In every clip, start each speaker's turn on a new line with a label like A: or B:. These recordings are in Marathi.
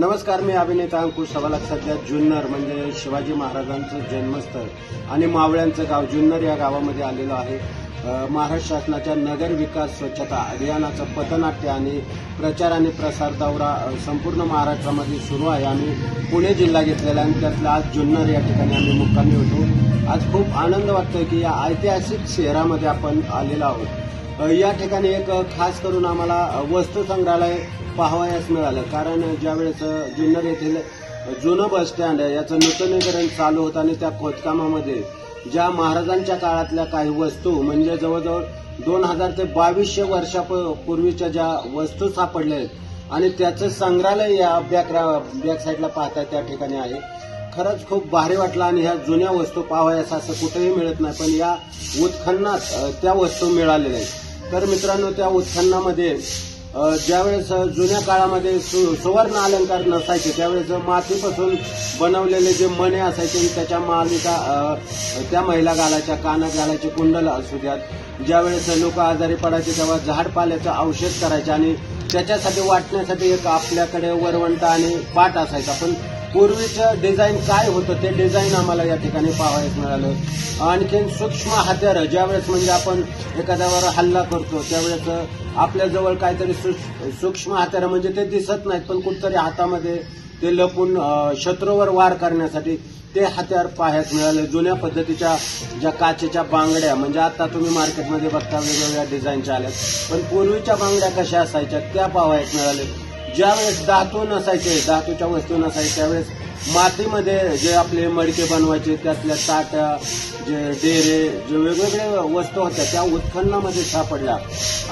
A: नमस्कार मी अभिनेता अंकुश सवालात. सध्या जुन्नर म्हणजे शिवाजी महाराजांचं जन्मस्थळ आणि मावळ्यांचं गाव जुन्नर या गावामध्ये आलेलो आहे. महाराष्ट्र शासनाच्या नगर विकास स्वच्छता अभियानाचं पथनाट्य आणि प्रचार आणि प्रसार दौरा संपूर्ण महाराष्ट्रामध्ये सुरू आहे. आम्ही पुणे जिल्हा घेतलेला आहे आणि त्यातला आज जुन्नर या ठिकाणी आम्ही मुक्कामी होतो. आज खूप आनंद वाटतोय की या ऐतिहासिक शहरामध्ये आपण आलेलो आहोत. या ठिकाणी एक खास करून आम्हाला वस्तू संग्रहालय पाहावयास मिळालं. कारण ज्यावेळेस जुन्नर येथील जुनं बस स्टँड आहे याचं नूतनीकरण चालू होतं आणि त्या खोदकामामध्ये ज्या महाराजांच्या काळातल्या काही वस्तू म्हणजे जवळजवळ दोन हजार ते बावीसशे वर्षापूर्वीच्या ज्या वस्तू सापडल्या आहेत आणि त्याचं संग्रहालय या बॅक बॅक साईडला पाहता त्या ठिकाणी आहे. खरंच खूप भारी वाटलं आणि ह्या जुन्या वस्तू पाहावयास असं कुठेही मिळत नाही पण या उत्खननात त्या वस्तू मिळालेल्या आहेत. तर मित्रांनो त्या उत्खननामध्ये ज्यावेळेस जुन्या काळामध्ये सु सुवर्ण अलंकार नसायचे त्यावेळेस मातीपासून बनवलेले जे मणे असायचे त्याच्या मालिका त्या महिला घालायच्या कानात घालायचे कुंडल असू द्यात. ज्यावेळेस लोक आजारी पडायचे तेव्हा झाडपाल्याचं औषध करायचे आणि त्याच्यासाठी वाटण्यासाठी एक आपल्याकडे वरवंटा आणि पाट असायचा. पण पूर्वीचं डिझाईन काय होतं ते डिझाईन आम्हाला या ठिकाणी पाहायला मिळालं. आणखीन सूक्ष्म हत्यारं ज्यावेळेस म्हणजे आपण एखाद्यावर हल्ला करतो त्यावेळेस आपल्याजवळ काहीतरी सूक्ष्म हत्यारं म्हणजे ते दिसत नाहीत पण कुठतरी हातामध्ये ते लपून शत्रूवर वार करण्यासाठी ते हत्यार पाहायला मिळाले. जुन्या पद्धतीच्या ज्या काचेच्या बांगड्या म्हणजे आता तुम्ही मार्केटमध्ये बघता वेगवेगळ्या डिझाईनच्या आल्यात पण पूर्वीच्या बांगड्या कशा असायच्या त्या पाहायला ज्यावेळेस धातू नसायचे धातूच्या वस्तू नसायच्या त्यावेळेस मातीमध्ये जे आपले मडके बनवायचे त्यातल्या ताट्या जे डेरे जे वेगवेगळे वस्तू होत्या त्या उत्खननामध्ये सापडल्या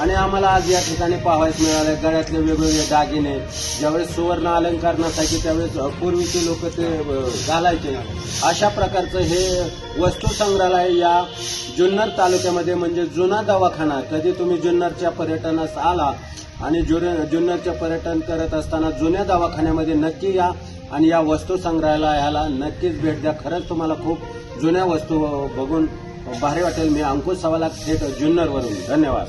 A: आणि आम्हाला आज या ठिकाणी पाहायला मिळाले गळ्यातले वेगवेगळे दागिने. ज्यावेळेस सुवर्ण अलंकरणासाठी त्यावेळेस पूर्वीचे लोक ते घालायचे. अशा प्रकारचं हे वस्तू संग्रहालय या जुन्नर तालुक्यामध्ये म्हणजे जुना दवाखाना. कधी तुम्ही जुन्नरच्या पर्यटनास आला आणि जुर- जुन्नरचे पर्यटन करत असताना जुन्या दवाखान्यामध्ये नक्की या आणि या वस्तू संग्रहालयाला नक्कीच भेट द्या. खरंच तुम्हाला खूप जुन्या वस्तू बघून भारी वाटेल. मी अंकुश सवाला थेट जुन्नरवरून. धन्यवाद.